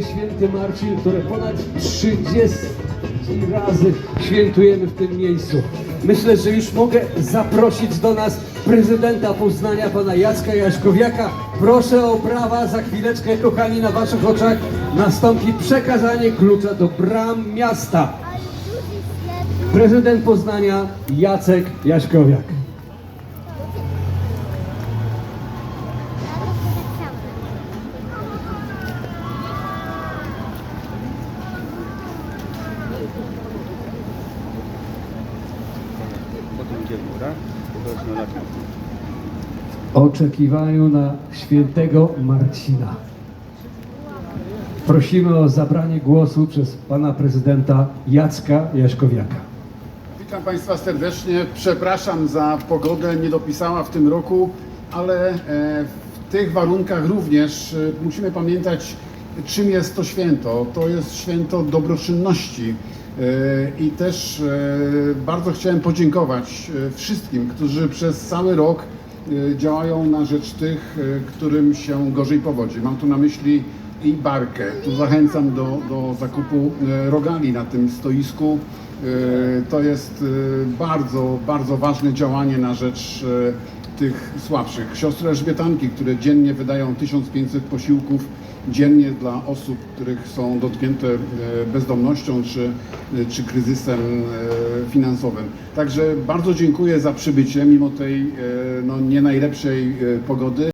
Święty Marcin, które ponad 30 razy świętujemy w tym miejscu. Myślę, że już mogę zaprosić do nas prezydenta Poznania, pana Jacka Jaśkowiaka. Proszę o brawa, za chwileczkę, kochani, na waszych oczach nastąpi przekazanie klucza do bram miasta. Prezydent Poznania Jacek Jaśkowiak. Potem idzie w górę, to jest na latem. oczekiwaniu na świętego Marcina. Prosimy o zabranie głosu przez pana prezydenta Jacka Jaśkowiaka. Witam Państwa serdecznie. Przepraszam za pogodę, nie dopisała w tym roku, ale e, w tych warunkach również e, musimy pamiętać, czym jest to święto. To jest święto dobroczynności. E, I też e, bardzo chciałem podziękować e, wszystkim, którzy przez cały rok działają na rzecz tych, którym się gorzej powodzi. Mam tu na myśli i barkę. Tu zachęcam do, do zakupu rogali na tym stoisku. To jest bardzo, bardzo ważne działanie na rzecz tych słabszych. Siostry Elżbietanki, które dziennie wydają 1500 posiłków dziennie dla osób, których są dotknięte e, bezdomnością czy, e, czy kryzysem e, finansowym. Także bardzo dziękuję za przybycie mimo tej no, nie najlepszej pogody.